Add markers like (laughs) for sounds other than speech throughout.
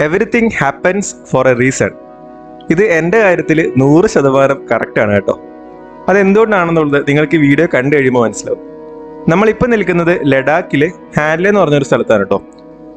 Everything happens for a reason ഇത് എന്റെ കാര്യത്തിൽ നൂറ് ശതമാനം കറക്റ്റാണ് കേട്ടോ. അതെന്തുകൊണ്ടാണെന്നുള്ളത് നിങ്ങൾക്ക് ഈ വീഡിയോ കണ്ടു കഴിയുമ്പോൾ മനസ്സിലാവും. നമ്മളിപ്പോൾ നിൽക്കുന്നത് ലഡാക്കിലെ ഹാൻഡ്ലെ എന്ന് പറഞ്ഞൊരു സ്ഥലത്താണ് കേട്ടോ.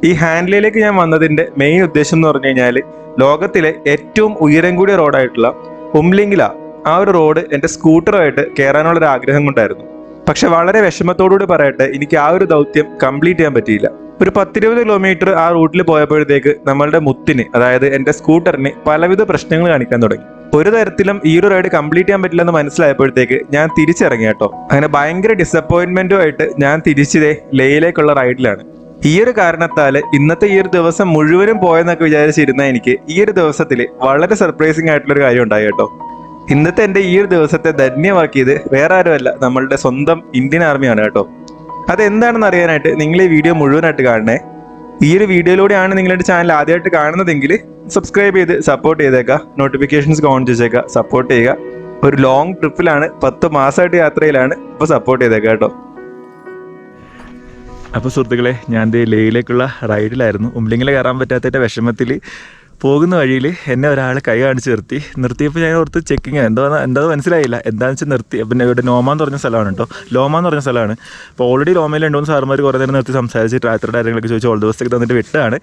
ഈ ഹാൻഡ്ലയിലേക്ക് ഞാൻ വന്നതിന്റെ മെയിൻ ഉദ്ദേശം എന്ന് പറഞ്ഞു കഴിഞ്ഞാൽ ലോകത്തിലെ ഏറ്റവും ഉയരം കൂടിയ റോഡായിട്ടുള്ള ഉംലിംഗില ആ ഒരു റോഡ് എന്റെ സ്കൂട്ടറുമായിട്ട് കയറാനുള്ള ഒരു ആഗ്രഹം കൊണ്ടായിരുന്നു. പക്ഷെ വളരെ വിഷമത്തോടുകൂടി പറയട്ടെ എനിക്ക് ആ ഒരു ദൗത്യം കംപ്ലീറ്റ് ചെയ്യാൻ പറ്റിയില്ല. ഒരു പത്തിരുപത് കിലോമീറ്റർ ആ റൂട്ടിൽ പോയപ്പോഴത്തേക്ക് നമ്മളുടെ മുത്തിന് അതായത് എന്റെ സ്കൂട്ടറിന് പലവിധ പ്രശ്നങ്ങൾ കാണിക്കാൻ തുടങ്ങി. ഒരു തരത്തിലും ഈ ഒരു റൈഡ് കംപ്ലീറ്റ് ചെയ്യാൻ പറ്റില്ലെന്ന് മനസ്സിലായപ്പോഴത്തേക്ക് ഞാൻ തിരിച്ചിറങ്ങി കേട്ടോ. അങ്ങനെ ഭയങ്കര ആയിട്ട് ഞാൻ തിരിച്ചതേ ലേയിലേക്കുള്ള റൈഡിലാണ് ഈ ഒരു കാരണത്താൽ ഇന്നത്തെ ഈ ഒരു ദിവസം മുഴുവനും പോയെന്നൊക്കെ വിചാരിച്ചിരുന്ന എനിക്ക് ഈ ഒരു ദിവസത്തിൽ വളരെ സർപ്രൈസിങ് ആയിട്ടുള്ള ഒരു കാര്യം ഉണ്ടായി കേട്ടോ. ഇന്നത്തെ എന്റെ ഈ ഒരു ദിവസത്തെ ധന്യമാക്കിയത് വേറെ ആരുമല്ല നമ്മളുടെ സ്വന്തം ഇന്ത്യൻ ആർമിയാണ് കേട്ടോ. അതെന്താണെന്ന് അറിയാനായിട്ട് നിങ്ങൾ ഈ വീഡിയോ മുഴുവനായിട്ട് കാണണേ. ഈ ഒരു വീഡിയോയിലൂടെയാണ് നിങ്ങളുടെ ചാനൽ ആദ്യമായിട്ട് കാണുന്നതെങ്കിൽ സബ്സ്ക്രൈബ് ചെയ്ത് സപ്പോർട്ട് ചെയ്തേക്കുക നോട്ടിഫിക്കേഷൻസ് ഓൺ ചെയ്തേക്കുക സപ്പോർട്ട് ചെയ്യുക. ഒരു ലോങ് ട്രിപ്പിലാണ് പത്ത് മാസമായിട്ട് യാത്രയിലാണ് ഇപ്പോൾ സപ്പോർട്ട് ചെയ്തേക്കുക കേട്ടോ. അപ്പോൾ സുഹൃത്തുക്കളെ ഞാൻ ദേ ലേയിലേക്കുള്ള റൈഡിലായിരുന്നു ഉംലിങ്ങിൽ കയറാൻ പറ്റാത്തതിന്റെ വിഷമത്തിൽ പോകുന്ന വഴിയിൽ എന്നെ ഒരാൾ കൈ കാണിച്ച് നിർത്തി. നിർത്തിയപ്പോൾ ഞാൻ ഓർത്ത് ചെക്കിങ് എന്തോ എന്താ മനസ്സിലായില്ല. എന്താണെന്ന് വെച്ചാൽ നിർത്തി. പിന്നെ ഇവിടെ നോമ എന്ന് പറഞ്ഞ സ്ഥലമാണ് കേട്ടോ. ലോമ എന്ന് പറഞ്ഞ സ്ഥലമാണ്. അപ്പോൾ ഓൾറെഡി ലോമയിൽ രണ്ടു മൂന്ന് സാറുമാർ കുറേ നേരം നിർത്തി സംസാരിച്ച് രാത്രിയുടെ കാര്യങ്ങളൊക്കെ ചോദിച്ചു ഓൾ ദിവസത്തേക്ക് തന്നിട്ട് വിട്ടാണ്.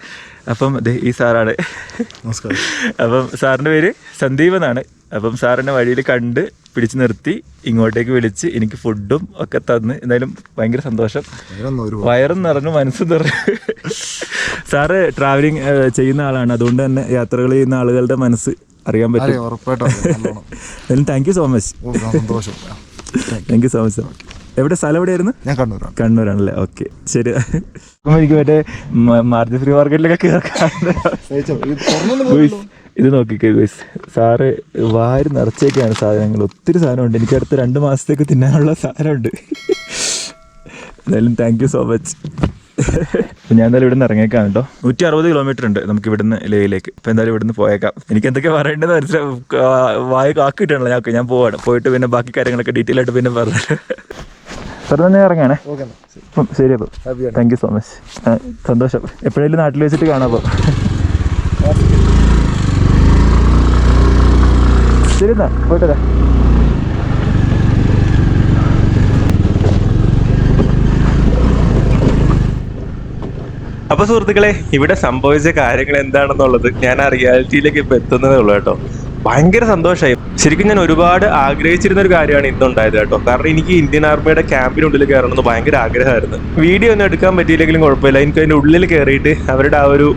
അപ്പം ഈ സാറാണ്. നമസ്കാരം. അപ്പം സാറിന്റെ പേര് സന്ദീപ് എന്നാണ്. അപ്പം സാറിനെ വഴിയിൽ കണ്ട് പിടിച്ചു നിർത്തി ഇങ്ങോട്ടേക്ക് വിളിച്ച് എനിക്ക് ഫുഡും ഒക്കെ തന്ന്. എന്തായാലും ഭയങ്കര സന്തോഷം. വയറും നിറഞ്ഞു മനസ്സും നിറഞ്ഞു. സാറ് ട്രാവലിംഗ് ചെയ്യുന്ന ആളാണ്. അതുകൊണ്ട് തന്നെ യാത്രകൾ ചെയ്യുന്ന ആളുകളുടെ മനസ്സ് അറിയാൻ പറ്റും. ഉറപ്പായിട്ടും. താങ്ക് യു സോ മച്ച് സന്തോഷം. താങ്ക് യു സോ മച്ച് എവിടെ? സ്ഥലം എവിടെയായിരുന്നു? ഞാൻ കണ്ണൂരാണ്. കണ്ണൂരാണല്ലേ? ഓക്കെ ശരി. എനിക്ക് മറ്റേ മാർജി ഫ്രീ മാർക്കറ്റിലൊക്കെ ഇത് നോക്കിക്കേ ഗുയ്സ്. സാറ് വാരി നിറച്ചേക്കാണ് സാധനങ്ങൾ. ഒത്തിരി സാധനമുണ്ട്. എനിക്ക് അടുത്ത രണ്ട് മാസത്തേക്ക് തിന്നാനുള്ള സാധനമുണ്ട്. (laughs) എന്തായാലും താങ്ക് യു സോ മച്ച് ഞാൻ എന്തായാലും ഇവിടുന്ന് ഇറങ്ങിയേക്കാം കേട്ടോ. നൂറ്റി അറുപത് കിലോമീറ്റർ ഉണ്ട് നമുക്ക് ഇവിടുന്ന് ലേയിലേക്ക്. ഇപ്പം എന്തായാലും ഇവിടുന്ന് പോയേക്കാം. എനിക്ക് എന്തൊക്കെ പറയേണ്ടത് വായു വായ കാക്കി കിട്ടണല്ലോ. ഞാൻ ഞാൻ പോവാണ്. പോയിട്ട് പിന്നെ ബാക്കി കാര്യങ്ങളൊക്കെ ഡീറ്റെയിൽ ആയിട്ട് പിന്നെ പറഞ്ഞു സാർ തന്നെ ഇറങ്ങാണേ? ഓക്കെ ശരി അപ്പോൾ താങ്ക് യു സോ മച്ച് സന്തോഷം. എപ്പോഴെങ്കിലും നാട്ടിൽ വെച്ചിട്ട് കാണാം അപ്പോൾ ശരി എന്നാ പോയിട്ടെ അപ്പൊ സുഹൃത്തുക്കളെ ഇവിടെ സംഭവിച്ച കാര്യങ്ങൾ എന്താണെന്നുള്ളത് ഞാൻ ആ റിയാലിറ്റിയിലേക്ക് ഇപ്പൊ എത്തുന്നതേ ഉള്ളൂ കേട്ടോ. ഭയങ്കര സന്തോഷമായി ശരിക്കും ഞാൻ ഒരുപാട് ആഗ്രഹിച്ചിരുന്ന ഒരു കാര്യമാണ് ഇന്നുണ്ടായത് കേട്ടോ. കാരണം എനിക്ക് ഇന്ത്യൻ ആർമിയുടെ ക്യാമ്പിനുള്ളിൽ കയറണമെന്ന് ഭയങ്കര ആഗ്രഹമായിരുന്നു. വീഡിയോ ഒന്നും എടുക്കാൻ പറ്റിയില്ലെങ്കിലും കുഴപ്പമില്ല. എനിക്ക് അതിന്റെ ഉള്ളിൽ കയറിയിട്ട് അവരുടെ ആ ഒരു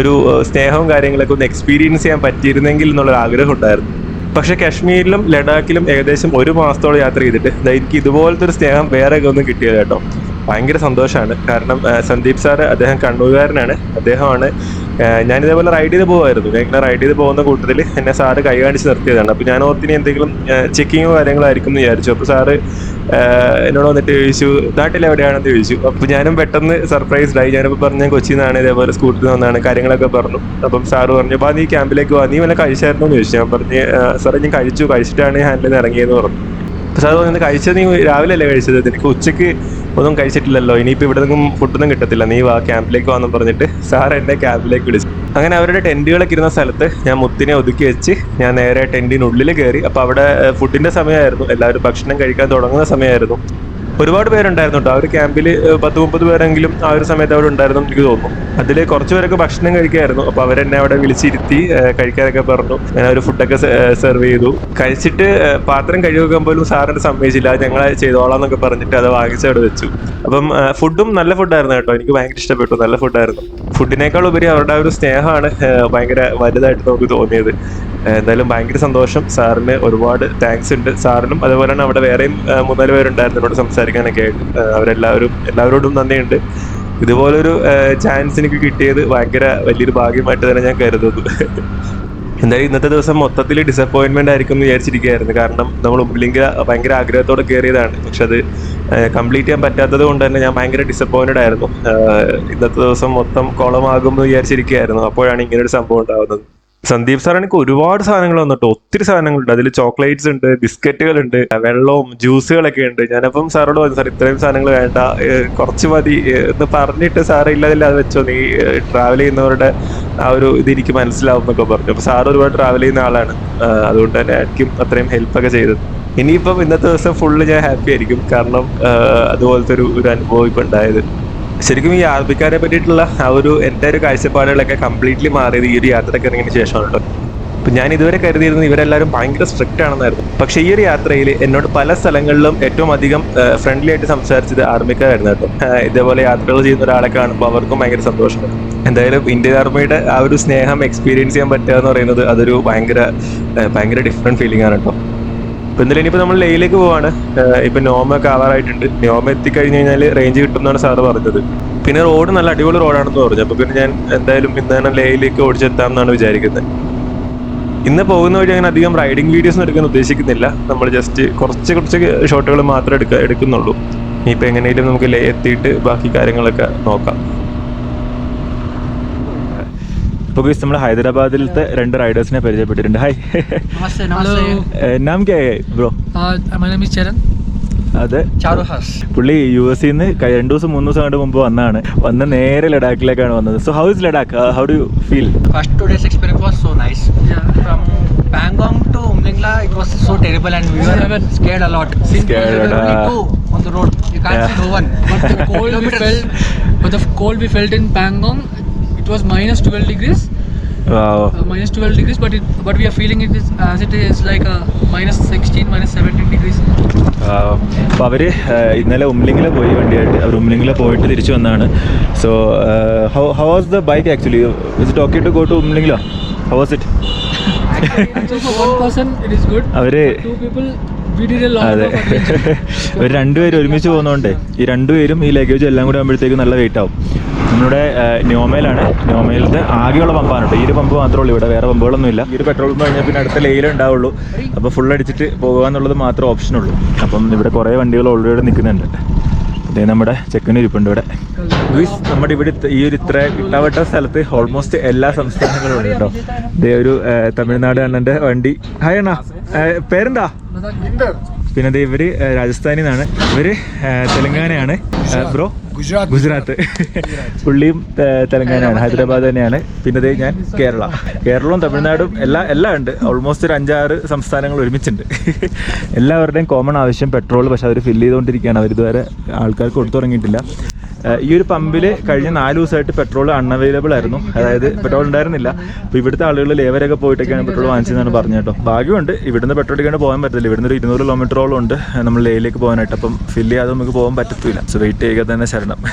ഒരു സ്നേഹവും കാര്യങ്ങളൊക്കെ ഒന്ന് എക്സ്പീരിയൻസ് ചെയ്യാൻ പറ്റിയിരുന്നെങ്കിൽ എന്നുള്ളൊരു ആഗ്രഹം ഉണ്ടായിരുന്നു. പക്ഷെ കാശ്മീരിലും ലഡാക്കിലും ഏകദേശം ഒരു മാസത്തോളം യാത്ര ചെയ്തിട്ട് എനിക്ക് ഇതുപോലത്തെ ഒരു സ്നേഹം വേറെ ഒന്നും കിട്ടിയത് കേട്ടോ. ഭയങ്കര സന്തോഷമാണ് കാരണം സന്ദീപ് സാറ് അദ്ദേഹം കണ്ണൂരുകാരനാണ്. അദ്ദേഹമാണ് ഞാൻ ഇതേപോലെ റൈഡ് ചെയ്ത് പോകുമായിരുന്നു ഞാൻ ഇങ്ങനെ റൈഡ് ചെയ്ത് പോകുന്ന കൂട്ടത്തിൽ എന്നെ സാറ് കൈ കാണിച്ച് നിർത്തിയതാണ്. അപ്പോൾ ഞാൻ ഓർത്തിനി എന്തെങ്കിലും ചെക്കിങ്ങോ കാര്യങ്ങളായിരിക്കും എന്ന് വിചാരിച്ചു. അപ്പോൾ സാറ് എന്നോട് വന്നിട്ട് ചോദിച്ചു നാട്ടിൽ എവിടെയാണെന്ന്? ചോദിച്ചു. അപ്പോൾ ഞാനും പെട്ടെന്ന് സർപ്രൈസ്ഡായി ഞാനിപ്പോൾ പറഞ്ഞു ഞാൻ കൊച്ചിയിൽ നിന്നാണ് ഇതേപോലെ സ്കൂട്ടിൽ നിന്നാണ് കാര്യങ്ങളൊക്കെ പറഞ്ഞു. അപ്പം സാറ് പറഞ്ഞു അപ്പോൾ നീ ക്യാമ്പിലേക്ക് വാ. നീ വല്ല കഴിച്ചായിരുന്നു? എന്ന് ചോദിച്ചു. ഞാൻ പറഞ്ഞ് "ആ, സാറേ ഞാൻ കഴിച്ചു. കഴിച്ചിട്ടാണ് ഹാൻഡിൽ നിന്ന് ഇറങ്ങിയെന്ന് പറഞ്ഞു. അപ്പോൾ സാർ പറഞ്ഞു കഴിച്ചത് നീ രാവിലെ അല്ലേ കഴിച്ചത്? നിനക്ക് ഉച്ചയ്ക്ക് ഒന്നും കഴിച്ചിട്ടില്ലല്ലോ. ഇനിയിപ്പോൾ ഇവിടെ നിന്നും ഫുഡൊന്നും കിട്ടത്തില്ല. നീ വാ ക്യാമ്പിലേക്ക് വാന്ന് പറഞ്ഞിട്ട് സാർ എന്നെ ക്യാമ്പിലേക്ക് വിളിച്ചു. അങ്ങനെ അവരുടെ ടെന്റുകളൊക്കെ ഇരുന്ന സ്ഥലത്ത് ഞാൻ മുത്തിനെ ഒതുക്കി വെച്ച് ഞാൻ നേരെ ടെന്റിനുള്ളിൽ കയറി അപ്പോൾ അവിടെ ഫുഡിന്റെ സമയമായിരുന്നു എല്ലാവരും ഭക്ഷണം കഴിക്കാൻ തുടങ്ങുന്ന സമയമായിരുന്നു ഒരുപാട് പേരുണ്ടായിരുന്നു കേട്ടോ. ആ ഒരു ക്യാമ്പിൽ പത്ത് മുപ്പത് പേരെങ്കിലും ആ ഒരു സമയത്ത് അവിടെ ഉണ്ടായിരുന്നു എനിക്ക് തോന്നുന്നു. അതിൽ കുറച്ച് പേരൊക്കെ ഭക്ഷണം കഴിക്കായിരുന്നു. അപ്പോൾ അവരെന്നെ അവിടെ വിളിച്ചിരുത്തി കഴിക്കാനൊക്കെ പറഞ്ഞു. ഞാൻ ഒരു ഫുഡൊക്കെ സെർവ് ചെയ്തു. കഴിച്ചിട്ട് പാത്രം കഴുകാൻ പോലും സാറിന് സമ്മതിച്ചില്ല. ഞങ്ങളെ ചെയ്തോളാം എന്നൊക്കെ പറഞ്ഞിട്ട് അത് വാങ്ങിച്ച് അവിടെ വെച്ചു. അപ്പം ഫുഡും നല്ല ഫുഡായിരുന്നു കേട്ടോ. എനിക്ക് ഭയങ്കര ഇഷ്ടപ്പെട്ടു. നല്ല ഫുഡായിരുന്നു ഫുഡിനേക്കാൾ ഉപരി അവരുടെ ഒരു സ്നേഹമാണ് ഭയങ്കര വലുതായിട്ട് നമുക്ക് തോന്നിയത്. എന്തായാലും ഭയങ്കര സന്തോഷം. സാറിന് ഒരുപാട് താങ്ക്സ് ഉണ്ട്. സാറിനും അതുപോലെ തന്നെ അവിടെ വേറെയും മൂന്നാൽ പേരുണ്ടായിരുന്നു എന്നോട് സംസാരിക്കാനൊക്കെ ആയിട്ട്. അവരെല്ലാവരും എല്ലാവരോടും നന്ദിയുണ്ട്. ഇതുപോലൊരു ചാൻസ് എനിക്ക് കിട്ടിയത് ഭയങ്കര വലിയൊരു ഭാഗ്യമായിട്ട് തന്നെ ഞാൻ കരുതുന്നത് എന്തായാലും ഇന്നത്തെ ദിവസം മൊത്തത്തിൽ ഡിസപ്പോയിൻമെന്റ് ആയിരിക്കും എന്ന് വിചാരിച്ചിരിക്കുകയായിരുന്നു. കാരണം നമ്മൾ ഉമ്പിലിംഗ ഭയങ്കര ആഗ്രഹത്തോടെ കയറിയതാണ്. പക്ഷെ അത് കംപ്ലീറ്റ് ചെയ്യാൻ പറ്റാത്തത് കൊണ്ട് തന്നെ ഞാൻ ഭയങ്കര ഡിസപ്പോയിന്റഡ് ആയിരുന്നു. ഇന്നത്തെ ദിവസം മൊത്തം കുളമാകും എന്ന് വിചാരിച്ചിരിക്കുകയായിരുന്നു. അപ്പോഴാണ് ഇങ്ങനൊരു സംഭവം ഉണ്ടാകുന്നത് സന്ദീപ് എനിക്ക് ഒരുപാട് സാധനങ്ങൾ വന്നിട്ട് ഒത്തിരി സാധനങ്ങളുണ്ട്. അതിൽ ചോക്ലേറ്റ്സ് ഉണ്ട് ബിസ്ക്കറ്റുകൾ ഉണ്ട് വെള്ളവും ജ്യൂസുകളൊക്കെ ഉണ്ട്. ഞാനപ്പം സാറോട് പറഞ്ഞു സാർ ഇത്രയും സാധനങ്ങൾ വേണ്ട. കുറച്ച് മതി. എന്ന് പറഞ്ഞിട്ട് സാർ ഇല്ലാതില്ല അത് വെച്ചോ. നീ ട്രാവൽ ചെയ്യുന്നവരുടെ ആ ഒരു ഇത് എനിക്ക് മനസ്സിലാവും എന്നൊക്കെ പറഞ്ഞു. അപ്പോൾ സാർ ഒരുപാട് ട്രാവൽ ചെയ്യുന്ന ആളാണ്. അതുകൊണ്ട് തന്നെ ആയിരിക്കും അത്രയും ഹെൽപ്പൊക്കെ ചെയ്തത്. ഇനിയിപ്പം ഇന്നത്തെ ദിവസം ഫുള്ള് ഞാൻ ഹാപ്പി ആയിരിക്കും. കാരണം അതുപോലത്തെ ഒരു ഒരു അനുഭവം ഇപ്പം ഉണ്ടായത്. ശരിക്കും ഈ ആർമിക്കാരെ പറ്റിയിട്ടുള്ള ആ ഒരു എന്റെ ഒരു കാഴ്ചപ്പാടുകളൊക്കെ കംപ്ലീറ്റ്ലി മാറിയത് ഈ ഒരു യാത്രയ്ക്ക് ഇറങ്ങിയതിന് ശേഷമാണ് ഇപ്പം ഞാൻ ഇതുവരെ കരുതിയിരുന്നത് ഇവരെല്ലാവരും ഭയങ്കര സ്ട്രിക്റ്റ് ആണെന്നായിരുന്നു. പക്ഷേ ഈ ഒരു യാത്രയിൽ എന്നോട് പല സ്ഥലങ്ങളിലും ഏറ്റവും അധികം ഫ്രണ്ട്ലി ആയിട്ട് സംസാരിച്ചത് ആർമിക്കാരായിരുന്നു കേട്ടോ. ഇതേപോലെ യാത്രകൾ ചെയ്യുന്ന ഒരാളെ കാണുമ്പോൾ അവർക്കും ഭയങ്കര സന്തോഷമാണ്. എന്തായാലും ഇന്ത്യൻ ആർമിയുടെ ആ ഒരു സ്നേഹം എക്സ്പീരിയൻസ് ചെയ്യാൻ പറ്റുക എന്ന് പറയുന്നത് അതൊരു ഭയങ്കര ഭയങ്കര ഡിഫറെന്റ് ഫീലിംഗ് ആണ് കേട്ടോ. ഇപ്പൊ എന്തായാലും ഇനിയിപ്പോ നമ്മൾ ലേയിലേക്ക് പോവാണ്. ഇപ്പൊ നോമ ഒക്കെ ആവാറായിട്ടുണ്ട്. നോമ എത്തിക്കഴിഞ്ഞ് കഴിഞ്ഞാൽ റേഞ്ച് കിട്ടും എന്നാണ് സാറ് പറഞ്ഞത്. പിന്നെ റോഡ് നല്ല അടിപൊളി റോഡാണെന്ന് പറഞ്ഞു. അപ്പൊ പിന്നെ ഞാൻ എന്തായാലും ഇന്ന് തന്നെ ലേയിലേക്ക് ഓടിച്ചെത്താം എന്നാണ് വിചാരിക്കുന്നത്. ഇന്ന് പോകുന്ന വഴി അങ്ങനെ അധികം റൈഡിങ് വീഡിയോസ് ഒന്നും എടുക്കാൻ ഉദ്ദേശിക്കുന്നില്ല. നമ്മൾ ജസ്റ്റ് കുറച്ച് കുറച്ച് ഷോട്ടുകൾ മാത്രമേ എടുക്ക എടുക്കുന്നുള്ളൂ. ഇനിയിപ്പോൾ എങ്ങനെയും നമുക്ക് ലേ എത്തിയിട്ട് ബാക്കി കാര്യങ്ങളൊക്കെ നോക്കാം. അപ്പോൾ ബീസ് നമ്മൾ ഹൈദരാബാദിലത്തെ രണ്ട് റൈഡേഴ്സിനെ പരിചയപ്പെട്ടിട്ടുണ്ട് ഹായ് നാം കേ ബ്രോ ചരൺ അതെ പുള്ളി യു എസ് നിന്ന് രണ്ടു ദിവസം മൂന്ന് ദിവസം കണ്ട് മുമ്പ് വന്നാണ് വന്ന നേരെ ലഡാക്കിലേക്കാണ് വന്നത് so how is Ladakh how do feel first two days experience was so nice from Pangong to Umlingla, it was so terrible and we were scared a lot. Since scared, there were only two on the road. You can't yeah. see no one. But the cold we felt, but the cold we felt in Pangong, was minus 12 degrees. Wow. uh, minus 12 degrees but it but we are feeling it is as it is like a minus 16 minus 17 degrees. അപ്പോൾ അവർ ഇന്നലെ ഉംലിംഗിൽ പോയി വണ്ടിയായിട്ട്. അവർ ഉംലിംഗിൽ പോയിട്ട് തിരിച്ചു വന്നാണ്. So how how was the bike actually is it okay to go to ഉംലിംഗിലോ how was it lot അതെ. ഇവർ (laughs) രണ്ടുപേരും ഒരുമിച്ച് പോകുന്നതുകൊണ്ടേ ഈ രണ്ടുപേരും ഈ ലഗേജ് എല്ലാം കൂടി ആകുമ്പോഴത്തേക്കും നല്ല വെയിറ്റ് ആവും. നമ്മുടെ നോമയിലാണ്. നോമയിലത്തെ ആകെയുള്ള പമ്പാണ് കേട്ടോ ഈ ഒരു പമ്പ് മാത്രമേ ഉള്ളൂ ഇവിടെ വേറെ പമ്പുകളൊന്നും ഇല്ല ഈ ഒരു പെട്രോൾ പമ്പ് കഴിഞ്ഞാൽ പിന്നെ അടുത്ത ലെയിലേ ഉണ്ടാവുള്ളൂ. അപ്പോൾ ഫുൾ അടിച്ചിട്ട് പോകുക എന്നുള്ളത് മാത്രമേ ഓപ്ഷനുള്ളൂ അപ്പം ഇവിടെ കുറേ വണ്ടികൾ ഓൾറെഡി നിൽക്കുന്നുണ്ട്. ഇതേ നമ്മുടെ ചെക്കന് ഇരിപ്പുണ്ട് ഇവിടെ. ഗുയിസ് നമ്മുടെ ഇവിടെ ഈ ഒരു ഇത്ര ഇട്ടാവട്ട സ്ഥലത്ത് ഓൾമോസ്റ്റ് എല്ലാ സംസ്ഥാനങ്ങളും ഉണ്ട് കേട്ടോ. ഇതേ ഒരു തമിഴ്നാട് അണ്ണന്റെ വണ്ടി. ഹായ് അണ്ണാ. പേരെന്താ? പിന്നെ ദേ ഇവർ രാജസ്ഥാനിന്നാണ്. രാജസ്ഥാനിൽ നിന്നാണ് ഇവർ തെലങ്കാനയാണ് ബ്രോ ഗുജറാത്ത്. ഗുജറാത്ത്. പുള്ളിയും തെലങ്കാനയാണ്. ഹൈദരാബാദ് തന്നെയാണ്. പിന്നെ ഞാൻ കേരള. കേരളവും തമിഴ്നാടും എല്ലാ എല്ലാം ഉണ്ട്. ഓൾമോസ്റ്റ് ഒരു അഞ്ചാറ് സംസ്ഥാനങ്ങൾ ഒരുമിച്ചുണ്ട്. (laughs) എല്ലാവരുടെയും കോമൺ ആവശ്യം പെട്രോൾ പക്ഷെ അവർ ഫില്ല് ചെയ്തുകൊണ്ടിരിക്കുകയാണ്. അവർ ഇതുവരെ ആൾക്കാർക്ക് കൊടുത്തു തുടങ്ങിയിട്ടില്ല. ഈ ഒരു പമ്പിൽ കഴിഞ്ഞ നാല് ദിവസമായിട്ട് പെട്രോൾ അൺഅവൈലബിൾ ആയിരുന്നു. അതായത് പെട്രോൾ ഉണ്ടായിരുന്നില്ല. അപ്പോൾ ഇവിടുത്തെ ആളുകൾ ലേവരൊക്കെ പോയിട്ടൊക്കെയാണ് പെട്രോൾ വാങ്ങിച്ചതെന്നാണ് പറഞ്ഞത് കേട്ടോ. ഭാഗ്യമുണ്ട് ഇവിടുന്ന് പെട്രോൾ അടിക്കാണ്ട് പോകാൻ പറ്റില്ല ഇവിടുന്ന് ഒരു ഇരുന്നൂറ് കിലോമീറ്ററോളം ഉണ്ട്. നമ്മൾ ലേയിലേക്ക് പോകാനായിട്ട്. അപ്പം ഫില്ല് ചെയ്യാതെ നമുക്ക് പോകാൻ പറ്റത്തില്ല. സോ വെയിറ്റ് ചെയ്യുക തന്നെ ശരണം. (laughs)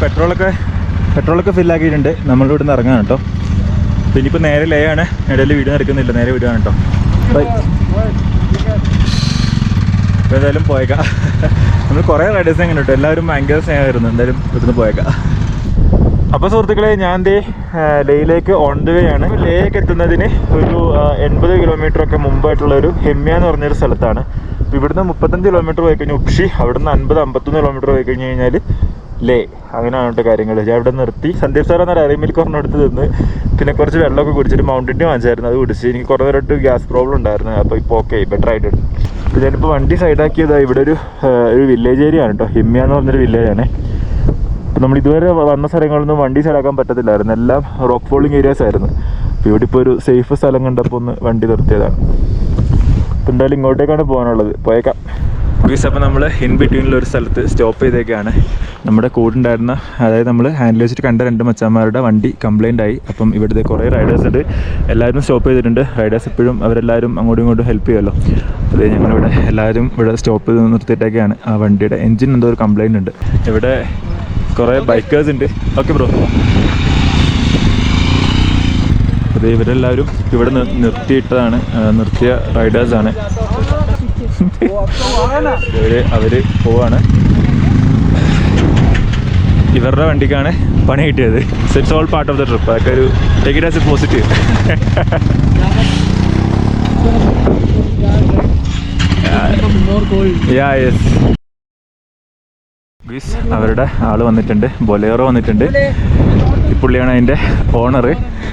പെട്രോളൊക്കെ പെട്രോളൊക്കെ ഫില്ലാക്കിയിട്ടുണ്ട് നമ്മൾ ഇവിടുന്ന് ഇറങ്ങാൻ കേട്ടോ. പിന്നെ ഇപ്പോൾ നേരെ ലേ ആണ്. ഇടയിൽ വീട് നടക്കുന്നില്ല നേരെ വീടാണ് കേട്ടോ എന്തായാലും പോയേക്കാം. (laughs) നമ്മൾ കുറേ റൈഡേഴ്സ് എങ്ങനെ കേട്ടോ എല്ലാവരും ഭയങ്കര സ്നേഹമായിരുന്നു. എന്തായാലും ഇവിടുന്ന് പോയേക്കാം. അപ്പോൾ സുഹൃത്തുക്കളെ ഞാൻ ദേ ലേയിലേക്ക് ഓൺ ദ വേ ആണ്. ലേക്ക് എത്തുന്നതിന് ഒരു എൺപത് കിലോമീറ്റർ ഒക്കെ മുമ്പായിട്ടുള്ള ഒരു ഹെമ്യ എന്ന് പറഞ്ഞൊരു സ്ഥലത്താണ്. അപ്പോൾ ഇവിടുന്ന് മുപ്പത്തഞ്ച് കിലോമീറ്റർ പോയി കഴിഞ്ഞാൽ ഉക്ഷി അവിടുന്ന് അൻപത് അമ്പത്തൊന്ന് കിലോമീറ്റർ പോയി കഴിഞ്ഞ് കഴിഞ്ഞാൽ ലേ അങ്ങനെയാണ് കേട്ടോ കാര്യങ്ങൾ ഞാൻ ഇവിടെ നിർത്തി. സന്ദീപ് സാർ എന്നൊരു മിൽക്ക് ഒരെണ്ണം അടുത്ത് നിന്ന് പിന്നെ കുറച്ച് വെള്ളമൊക്കെ കുടിച്ചിട്ട് മൗണ്ടൻ ഡ്യൂ വാങ്ങിച്ചായിരുന്നു. അത് കുടിച്ച്. എനിക്ക് കുറേ നേരമായിട്ട് ഗ്യാസ് പ്രോബ്ലം ഉണ്ടായിരുന്നു. അപ്പോൾ ഇപ്പോൾ ഓക്കെ ബെറ്റർ ആയിട്ടുണ്ട് അപ്പോൾ ഞാനിപ്പോൾ വണ്ടി സൈഡാക്കിയത് ഇവിടെ ഒരു ഒരു വില്ലേജ് ഏരിയ ആണ് കേട്ടോ ഹിമ്യ എന്ന് പറഞ്ഞൊരു വില്ലേജ് ആണ്. അപ്പോൾ നമ്മൾ ഇതുവരെ വന്ന സ്ഥലങ്ങളൊന്നും വണ്ടി സൈഡാക്കാൻ പറ്റത്തില്ലായിരുന്നു. എല്ലാം റോക്ക് ഫോളിങ് ഏരിയാസ് ആയിരുന്നു. അപ്പോൾ ഇവിടെ ഇപ്പോൾ ഒരു സേഫ് സ്ഥലം കണ്ടപ്പോൾ ഒന്ന് വണ്ടി നിർത്തിയതാണ്. അപ്പോൾ എന്തായാലും ഇങ്ങോട്ടേക്കാണ് പോകാനുള്ളത്. പോയേക്കാം. ബീസ് അപ്പോൾ നമ്മൾ ഇൻ ബിറ്റ്വീനിൽ ഒരു സ്ഥലത്ത് സ്റ്റോപ്പ് ചെയ്തേക്കാണ്. നമ്മുടെ കൂടെ ഉണ്ടായിരുന്ന അതായത് നമ്മൾ ഹാൻഡിൽ വെച്ചിട്ട് കണ്ട രണ്ട് മച്ചാന്മാരുടെ വണ്ടി കംപ്ലൈന്റ് ആയി. അപ്പം ഇവിടുത്തെ കുറേ റൈഡേഴ്സ് ഉണ്ട്. എല്ലാവരും സ്റ്റോപ്പ് ചെയ്തിട്ടുണ്ട്. റൈഡേഴ്സ് എപ്പോഴും അവരെല്ലാവരും അങ്ങോട്ടും ഇങ്ങോട്ടും ഹെൽപ്പ് ചെയ്യുമല്ലോ. അതേ ഞങ്ങളിവിടെ എല്ലാവരും ഇവിടെ സ്റ്റോപ്പ് ചെയ്ത് നിർത്തിയിട്ടൊക്കെയാണ് ആ വണ്ടിയുടെ എൻജിൻ എന്തോ ഒരു കംപ്ലൈന്റ് ഉണ്ട്. ഇവിടെ കുറേ ബൈക്കേഴ്സ് ഉണ്ട്. ഓക്കെ ബ്രോ അത് ഇവരെല്ലാവരും ഇവിടെ നിർത്തിയിട്ടതാണ്. നിർത്തിയ റൈഡേഴ്സാണ് ഇവർ അവർ പോവാണ്. ഇവരുടെ വണ്ടിക്കാണ് പണി കിട്ടിയത്. It's all part of the trip അതൊക്കെ ഒരു take it as a positive yeah അവരുടെ ആൾ വന്നിട്ടുണ്ട്. ബൊലേറോ വന്നിട്ടുണ്ട്. പുള്ളിയാണ് അതിന്റെ ഓണർ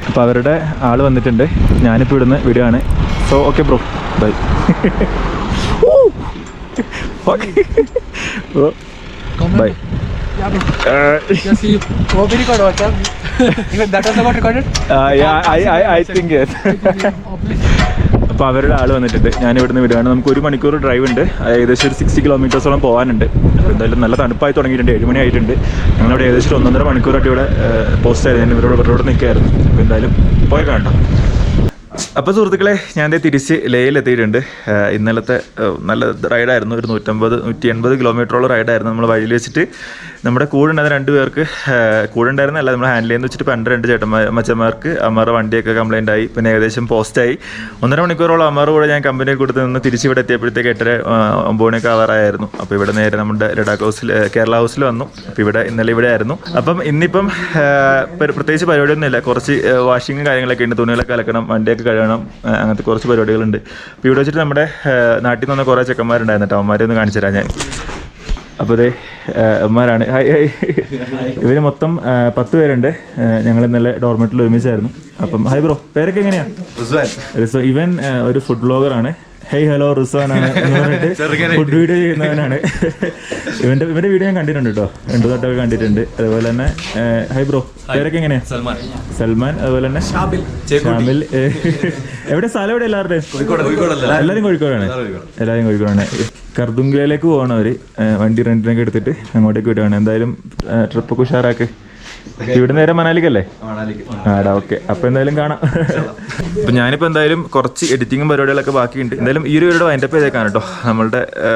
അപ്പോൾ അവരുടെ ആൾ വന്നിട്ടുണ്ട്. ഞാനിപ്പോൾ ഇവിടുന്ന് വിടുകയാണ് സോ ഓക്കെ ബ്രോ ബൈ ഓ Comment. Bye. Yeah, bro. Yeah, see you. Record WhatsApp. Even that was about recorded? I think please. അപ്പോൾ അവരുടെ ആൾ വന്നിട്ടുണ്ട് ഞാൻ ഇവിടുന്ന് വിടുകയാണ് നമുക്ക് ഒരു മണിക്കൂർ ഡ്രൈവ് ഉണ്ട് ഏകദേശം ഒരു സിക്സ്റ്റി കിലോമീറ്റേഴ്സോളം പോകാനുണ്ട് അപ്പോൾ എന്തായാലും നല്ല തണുപ്പായി തുടങ്ങിയിട്ടുണ്ട് ഏഴ് മണി ആയിട്ടുണ്ട് ഞങ്ങളിവിടെ ഏകദേശം ഒന്നൊന്നര മണിക്കൂറായിട്ട് ഇവിടെ പോസ്റ്റ് ആയിരുന്നു ഞാൻ ഇവരോട് ഇവരോട് നിൽക്കുകയായിരുന്നു അപ്പോൾ എന്തായാലും പോയി കാണാം അപ്പോൾ സുഹൃത്തുക്കളെ ഞാൻ തിരിച്ച് ലേയിലെത്തിയിട്ടുണ്ട് ഇന്നലത്തെ നല്ല റൈഡായിരുന്നു ഒരു നൂറ്റമ്പത് നൂറ്റി എൺപത് കിലോമീറ്ററോളം റൈഡായിരുന്നു നമ്മൾ വഴിയിൽ വെച്ചിട്ട്. നമ്മുടെ കൂടെ ഉണ്ടായിരുന്ന രണ്ട് പേർക്ക് കൂടെ ഉണ്ടായിരുന്നല്ല നമ്മൾ ഹാൻഡിൽ ചെയ്യുന്ന വെച്ചിട്ട് പണ്ട് രണ്ട് ചേട്ടന്മാർ മച്ചന്മാർക്ക് അമ്മാരുടെ വണ്ടിയൊക്കെ കംപ്ലൈന്റ് ആയി. പിന്നെ ഏകദേശം പോസ്റ്റായി ഒന്നര മണിക്കൂറോളം അമ്മാർ കൂടെ ഞാൻ കമ്പനിയിൽ കൊടുത്ത് നിന്ന് തിരിച്ച് ഇവിടെ എത്തിയപ്പോഴത്തേക്ക് എട്ടര ഒമ്പത് ആവാറായിരുന്നു. അപ്പോൾ ഇവിടെ നേരെ നമ്മുടെ ലഡാക്ക് ഹൗസിൽ കേരള ഹൗസിൽ വന്നു. അപ്പോൾ ഇവിടെ ഇന്നലെ ഇവിടെ ആയിരുന്നു. അപ്പം ഇന്നിപ്പം പ്രത്യേകിച്ച് പ്ര- പ്രത്യേകിച്ച് പരിപാടിയൊന്നുമില്ല. കുറച്ച് വാഷിങ്ങും കാര്യങ്ങളൊക്കെ ഉണ്ട്. തുണികളൊക്കെ അലക്കണം വണ്ടിയൊക്കെ കഴുകണം അങ്ങനത്തെ കുറച്ച് പരിപാടികളുണ്ട്. അപ്പോൾ ഇവിടെ വെച്ചിട്ട് നമ്മുടെ നാട്ടിൽ നിന്ന് കുറേ ചെക്കന്മാരുണ്ടായിരുന്നു കേട്ടോ. അവന്മാരെ ഒന്ന് കാണിച്ചു തരാം ഞാൻ. അപ്പോൾ ഇതേ അമ്മമാരാണ് ഹായ് ഹായ്. ഇവർ മൊത്തം പത്ത് പേരുണ്ട്. ഞങ്ങൾ ഇന്നലെ ഡോർമെറ്റിൽ ഒരുമിച്ചായിരുന്നു. അപ്പം ഹായ് ബ്രോ പേരൊക്കെ എങ്ങനെയാ? റിസോ ഇവൻ ഒരു ഫുഡ് ബ്ലോഗറാണ്. ഹേയ് ഹലോ റിസ്വാനാണ് എന്ന് (laughs) പറഞ്ഞിട്ട് ഫുഡ് വീഡിയോ ചെയ്യുന്നവനാണ്. ഇവന്റെ ഇവന്റെ വീഡിയോ ഞാൻ കണ്ടിട്ടുണ്ട് കേട്ടോ. രണ്ടു തൊട്ടൊക്കെ കണ്ടിട്ടുണ്ട്. അതുപോലെ തന്നെ ഹൈ ബ്രോ പേരൊക്കെ എങ്ങനെയാ? സൽമാൻ. സൽമാൻ അതുപോലെ തന്നെ ഷാമിൽ. എവിടെ സ്ഥലം എവിടെ എല്ലാവരുടെയും എല്ലാവരും കോഴിക്കോടാണ്. എല്ലാവരും കോഴിക്കോടാണ്. കർദുങ്കയിലേക്ക് പോകണം അവർ വണ്ടി റെന്റിനൊക്കെ എടുത്തിട്ട് അങ്ങോട്ടേക്ക് വിടുകയാണ് എന്തായാലും ട്രിപ്പൊക്കെ ഉഷാറാക്ക്. ഇവിടെ നേരെ മണാലിക്കല്ലേ? ആടാ ഓക്കെ. അപ്പൊ എന്തായാലും കാണാം. അപ്പൊ ഞാനിപ്പോ എന്തായാലും കുറച്ച് എഡിറ്റിംഗും പരിപാടികളൊക്കെ ബാക്കിയുണ്ട്. എന്തായാലും ഈ ഒരു വീഡിയോ വൈൻഡപ്പ് ചെയ്തേക്കാണ് കേട്ടോ. നമ്മളുടെ ആ,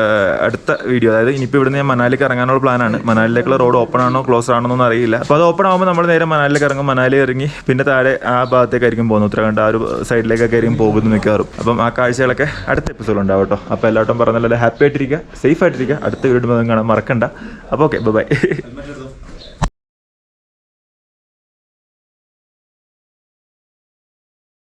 അടുത്ത വീഡിയോ അതായത് ഇനിയിപ്പോൾ ഇവിടുന്ന് ഞാൻ മണാലിക്ക് ഇറങ്ങാനുള്ള പ്ലാനാണ് മണാലിലേക്കുള്ള റോഡ് ഓപ്പൺ ആണോ ക്ലോസ് ആണോ എന്നൊന്നും അറിയില്ല. അപ്പോൾ അത് ഓപ്പൺ ആകുമ്പോൾ നമ്മൾ നേരെ മണാലിലേക്ക് ഇറങ്ങും. മണാലി ഇറങ്ങി പിന്നെ താഴെ ആ ഭാഗത്തേക്കായിരിക്കും പോകുന്നത്. ഉത്തരാഖണ്ഡ് ആ ഒരു സൈഡിലേക്കൊക്കെ ആയിരിക്കും പോകുന്നത് മിക്കവാറും. അപ്പം ആ കാഴ്ചകളൊക്കെ അടുത്ത എപ്പിസോഡ് ഉണ്ടാവും കേട്ടോ. അപ്പോൾ എല്ലാവരും പറഞ്ഞല്ലോ ഹാപ്പി ആയിട്ടിരിക്കുക സേഫ് ആയിട്ടിരിക്കുക. അടുത്ത വീഡിയോ കാണാൻ മറക്കണ്ട. അപ്പോൾ ഓക്കെ ബൈ